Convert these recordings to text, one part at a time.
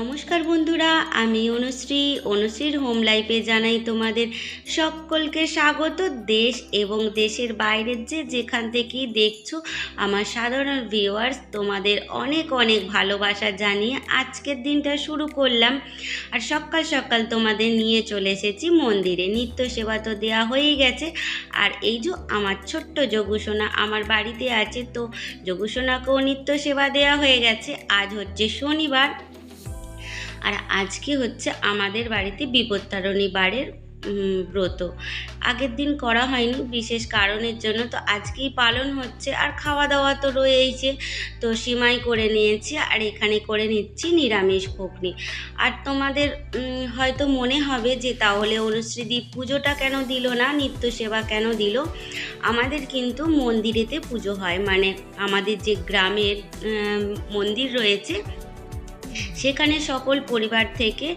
নমস্কার বন্ধুরা, আমি অনুশ্রী। অনুশ্রীর হোম লাইফে জানাই তোমাদের সকলকে স্বাগত। দেশ এবং দেশের বাইরের যে যেখান থেকেই দেখছ, আমার সাধারণ ভিউয়ার্স তোমাদের অনেক অনেক ভালোবাসা জানিয়ে আজকের দিনটা শুরু করলাম। আর সকাল সকাল তোমাদের নিয়ে চলে এসেছি মন্দিরে। নিত্য সেবা তো দেওয়া হয়েই গেছে। আর এই যে আমার ছোট্ট যোগুসোনা আমার বাড়িতে আছে, তো যোগুসোনাকেও নিত্য সেবা দেওয়া হয়ে গেছে। আজ হচ্ছে শনিবার। আর আজকে হচ্ছে আমাদের বাড়িতে বিপত্তারণী বারের ব্রত। আগের দিন করা হয়নি, বিশেষ কারণের জন্য তো আজকেই পালন হচ্ছে আর খাওয়া দাওয়া তো রয়েইছে। তো সিমাই করে নিয়েছি আর এখানে করে নিচ্ছি নিরামিষ ঘুগনি আর তোমাদের হয়তো মনে হবে যে তাহলে অনুশ্রীদি পুজোটা কেন দিল না, নিত্য সেবা কেন দিল? আমাদের কিন্তু মন্দিরেতে পুজো হয়। মানে আমাদের যে গ্রামের মন্দির রয়েছে সেখানে সকল পরিবার থেকে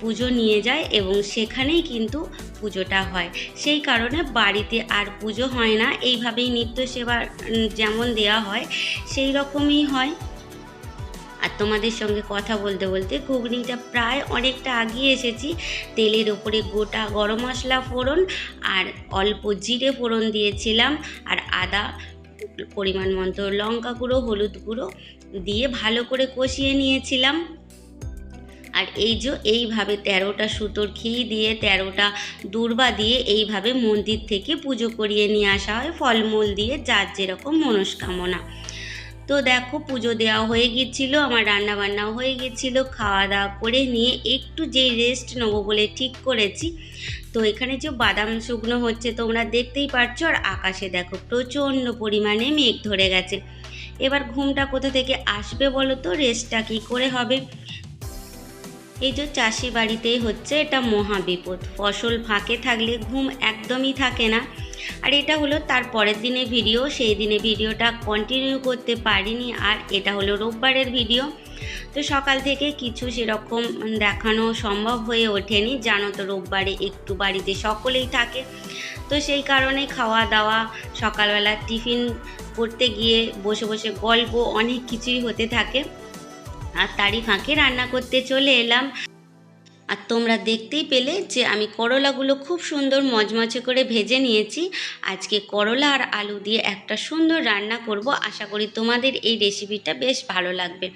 পুজো নিয়ে যায় এবং সেখানেই কিন্তু পুজোটা হয়। সেই কারণে বাড়িতে আর পুজো হয় না। এইভাবেই নিত্য সেবা যেমন দেওয়া হয়, সেই রকমই হয়। আর তোমাদের সঙ্গে কথা বলতে বলতে ঘুগনিটা প্রায় অনেকটা আগিয়ে এসেছি। তেলের ওপরে গোটা গরম মশলা ফোড়ন আর অল্প জিরে ফোড়ন দিয়েছিলাম। আর আদা পরিমাণ মতো লঙ্কা গুঁড়ো, হলুদ গুঁড়ো দিয়ে ভালো করে কষিয়ে নিয়েছিলাম। আর এই যে এইভাবে তেরোটা সুতোর ঘি দিয়ে, তেরোটা দূর্বা দিয়ে এইভাবে মন্দির থেকে পুজো করিয়ে নিয়ে আসা হয়। ফলমূল দিয়ে যার যেরকম মনস্কামনা। তো দেখো পুজো দেওয়া হয়ে গিয়েছিল, আমার রান্না বান্নাও হয়ে গিয়েছিল। খাওয়া দাওয়া করে নিয়ে একটু যেই রেস্ট নেব বলে ঠিক করেছি। তো এখানে যে বাদাম শুকনো হচ্ছে তোমরা দেখতেই পারছ, আর আকাশে দেখো প্রচণ্ড পরিমাণে মেঘ ধরে গেছে। এবার ঘুমটা কোথা থেকে আসবে বলো তো? রেস্টটা কী করে হবে? এই যে চাষি বাড়িতেই হচ্ছে, এটা মহা বিপদ। ফসল ফাঁকে থাকলে ঘুম একদমই থাকে না। আর এটা হলো তার পরের দিনে ভিডিও, সেই দিনে ভিডিওটা কন্টিনিউ করতে পারিনি, আর এটা হলো রোববারের ভিডিও। তো সকাল থেকে কিছু সেরকম দেখানো সম্ভব হয়ে ওঠেনি। জানো তো রোববারে একটু বাড়িতে সকলেই থাকে। তো সেই কারণে খাওয়া দাওয়া, সকালবেলা টিফিন করতে গিয়ে বসে বসে গল্প, অনেক কিছুই হতে থাকে। আর তারই ফাঁকে রান্না করতে চলে এলাম। আর তোমরা দেখতেই পেলে যে আমি করলাগুলো খুব সুন্দর মচমচে করে ভেজে নিয়েছি। আজকে করলা আর আলু দিয়ে একটা সুন্দর রান্না করব। আশা করি তোমাদের এই রেসিপিটা বেশ ভালো লাগবে।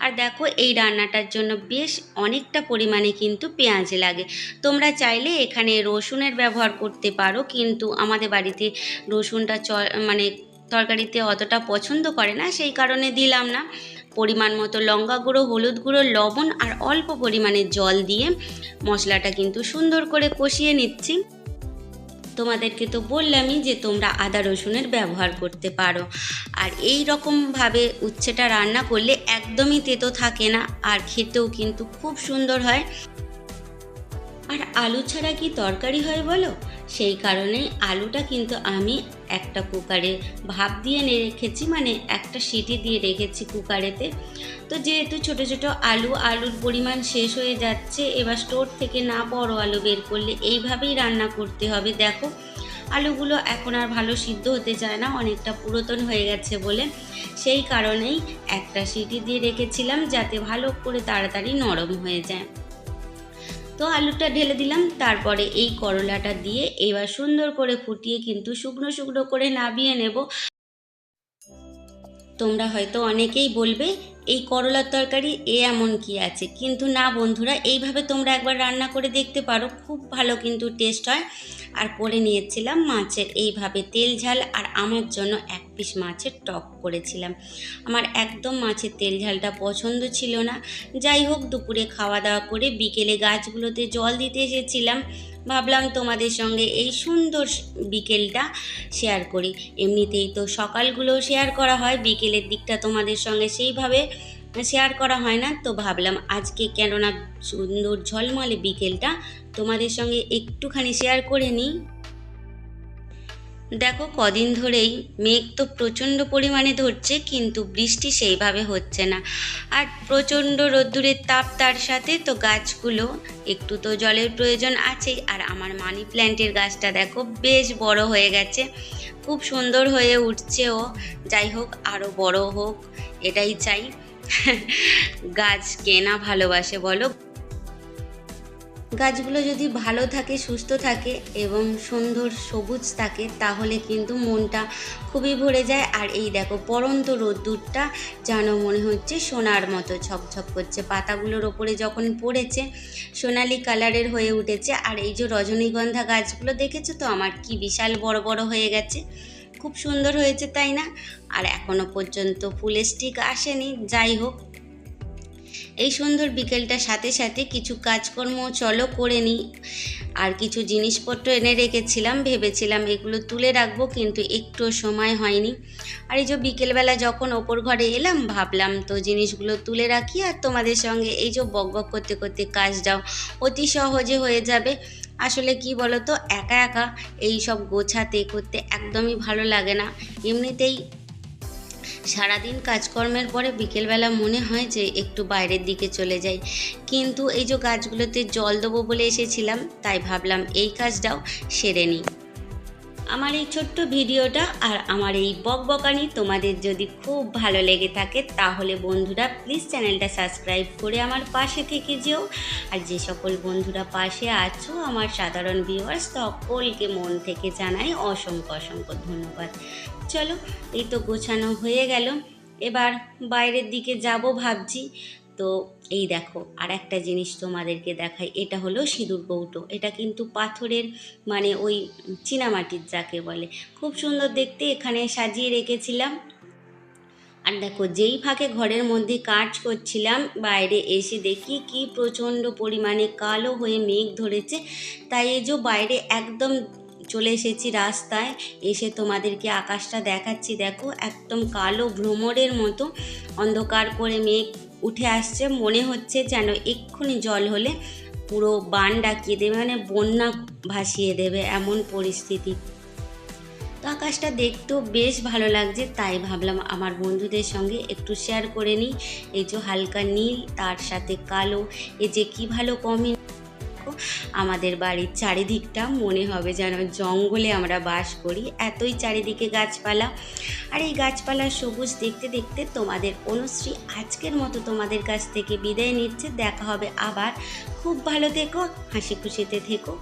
আর দেখো, এই রান্নাটার জন্য বেশ অনেকটা পরিমাণে কিন্তু পেঁয়াজ লাগে। তোমরা চাইলে এখানে রসুনের ব্যবহার করতে পারো, কিন্তু আমাদের বাড়িতে রসুনটা চ মানে তরকারিতে অতটা পছন্দ করে না, সেই কারণে দিলাম না। পরিমাণ মতো লঙ্কা গুঁড়ো, হলুদ গুঁড়ো, লবণ আর অল্প পরিমাণে জল দিয়ে মশলাটা কিন্তু সুন্দর করে কষিয়ে নিচ্ছি। তোমাদেরকে তো বললামই যে তোমরা আদা রসুনের ব্যবহার করতে পারো। আর এই রকমভাবে উচ্ছেটা রান্না করলে একদমই তেতো থাকে না আর খেতেও কিন্তু খুব সুন্দর হয়। আর আলু ছাড়া কি তরকারি হয় বলো? সেই কারণে আলুটা কিন্তু আমি একটা কুকারে ভাপ দিয়ে নিয়ে রেখেছি মানে একটা সিটি দিয়ে রেখেছি কুকারেতে। তো যেহেতু ছোট ছোট আলু, আলুর পরিমাণ শেষ হয়ে যাচ্ছে, এবার স্টোর থেকে না বড় আলু বের করলে এইভাবেই রান্না করতে হবে, দেখো। আলুগুলো এখন আর ভালো সিদ্ধ হতে চায় না, অনেকটা পুরাতন হয়ে গেছে বলে। সেই কারণেই একটা সিটি দিয়ে রেখেছিলাম, যাতে ভালো করে তাড়াতাড়ি নরম হয়ে যায়। তো আলুটা ঢেলে দিলাম, তারপরে এই করলাটা দিয়ে এবার সুন্দর করে ফুটিয়ে কিন্তু শুকনো শুকনো করে নাবিয়ে নেব। তোমরা হয়তো অনেকেই বলবে, এই করলার তরকারি এ এমন কি আছে? কিন্তু না বন্ধুরা, এইভাবে তোমরা একবার রান্না করে দেখতে পারো, খুব ভালো কিন্তু টেস্ট হয়। আর করে নিয়েছিলাম মাছের এইভাবে তেল ঝাল আর আমার জন্য এক পিস মাছের টক করেছিলাম। আমার একদম মাছের তেল ঝালটা পছন্দ ছিল না। যাই হোক, দুপুরে খাওয়া দাওয়া করে বিকেলে গাছগুলোতে জল দিতে এসেছিলাম। ভাবলাম তোমাদের সঙ্গে এই সুন্দর বিকেলটা শেয়ার করি। এমনিতেই তো সকালগুলো শেয়ার করা হয়, বিকেলের দিকটা তোমাদের সঙ্গে সেইভাবে শেয়ার করা হয় না। তো ভাবলাম আজকে কেননা সুন্দর ঝলমলে বিকেলটা তোমাদের সঙ্গে একটুখানি শেয়ার করে নিই। দেখো, কদিন ধরেই মেঘ তো প্রচণ্ড পরিমাণে ধরছে, কিন্তু বৃষ্টি সেইভাবে হচ্ছে না। আর প্রচণ্ড রোদ্দুরের তাপ তার সাথে, তো গাছগুলো, একটু তো জলের প্রয়োজন আছেই আর আমার মানি প্ল্যান্টের গাছটা দেখো, বেশ বড় হয়ে গেছে। খুব সুন্দর হয়ে উঠছে ও। যাই হোক আরও বড় হোক, এটাই চাই। গাছ কেনা ভালোবাসে বলো। গাছগুলো যদি ভালো থাকে, সুস্থ থাকে এবং সুন্দর সবুজ থাকে, তাহলে কিন্তু মনটা খুবই ভরে যায়। আর এই দেখো পরন্ত রোদ্দুরটা যেন মনে হচ্ছে সোনার মতো ছকছক করছে। পাতাগুলোর ওপরে যখন পড়েছে, সোনালি কালারের হয়ে উঠেছে। আর এই যে রজনীগন্ধা গাছগুলো দেখেছ তো? আমার কি বিশাল বড় বড় হয়ে গেছে। খুব সুন্দর হয়েছে, তাই না? আর এখনও পর্যন্ত ফুলের স্টিক আসেনি। যাই হোক এই সুন্দর বিকেলটার সাথে সাথে কিছু কাজকর্ম চলো করে নিই আর কিছু জিনিসপত্র এনে রেখেছিলাম, ভেবেছিলাম এগুলো তুলে রাখব, কিন্তু একটু সময় হয়নি। আর এই যে বিকেলবেলা যখন ওপর ঘরে এলাম, ভাবলাম তো জিনিসগুলো তুলে রাখি আর তোমাদের সঙ্গে এই যে বক বক করতে করতে কাজ কাজটাও অতি সহজে হয়ে যাবে। আসলে কি বলো তো একা একা এই সব গোছাতে করতে একদমই ভালো লাগে না। এমনিতেই সারাদিন কাজকর্মের পরে বিকেলবেলা মনে হয় যে একটু বাইরের দিকে চলে যাই। কিন্তু এই যে গাছগুলোতে জল দেবো বলে এসেছিলাম, তাই ভাবলাম এই কাজটাও সেরে নিই। আমার এই ছোট্ট ভিডিওটা আর আমার এই বকবকানি তোমাদের যদি খুব ভালো লেগে থাকে, তাহলে বন্ধুরা প্লিজ চ্যানেলটা সাবস্ক্রাইব করে আমার পাশে থেকে যেও। আর যে সকল বন্ধুরা পাশে আছো, আমার সাধারণ ভিউয়ার্স সকলকে মন থেকে জানাই অসংখ্য অসংখ্য ধন্যবাদ। চলো, এই তো গোছানো হয়ে গেল। এবার বাইরের দিকে যাব ভাবছি। তো এই দেখো, আর একটা জিনিস তোমাদেরকে দেখাই, এটা হলো সিঁদুর কৌটো। এটা কিন্তু পাথরের মানে ওই চীনামাটির যাকে বলে। খুব সুন্দর দেখতে, এখানে সাজিয়ে রেখেছিলাম। আর দেখো, যেই ফাঁকে ঘরের মধ্যে কাজ করছিলাম, বাইরে এসে দেখি কি প্রচণ্ড পরিমাণে কালো হয়ে মেঘ ধরেছে। তাই এই যে বাইরে একদম চলে এসেছি রাস্তায়, এসে তোমাদেরকে আকাশটা দেখাচ্ছি। দেখো, একদম কালো ভ্রমরের মতো অন্ধকার করে মেঘ উঠে আসছে। মনে হচ্ছে যেন এক্ষুনি জল হলে পুরো বান ডাকিয়ে দেবে মানে বন্যা ভাসিয়ে দেবে এমন পরিস্থিতি। তো আকাশটা দেখতেও বেশ ভালো লাগছে, তাই ভাবলাম আমার বন্ধুদের সঙ্গে একটু শেয়ার করে নিই। এই যে হালকা নীল, তার সাথে কালো, এই যে কি ভালো কমি আমাদের বাড়ির চারিদিকটা মনে হবে যেন জঙ্গলে আমরা বাস করি। এতই চারিদিকে গাছপালা। আর এই গাছপালা সবুজ দেখতে দেখতে তোমাদের অনুশ্রী আজকের মতো তোমাদের কাছ থেকে বিদায় নিচ্ছে। দেখা হবে আবার। খুব ভালো থেকো, হাসি খুশিতে থেকো।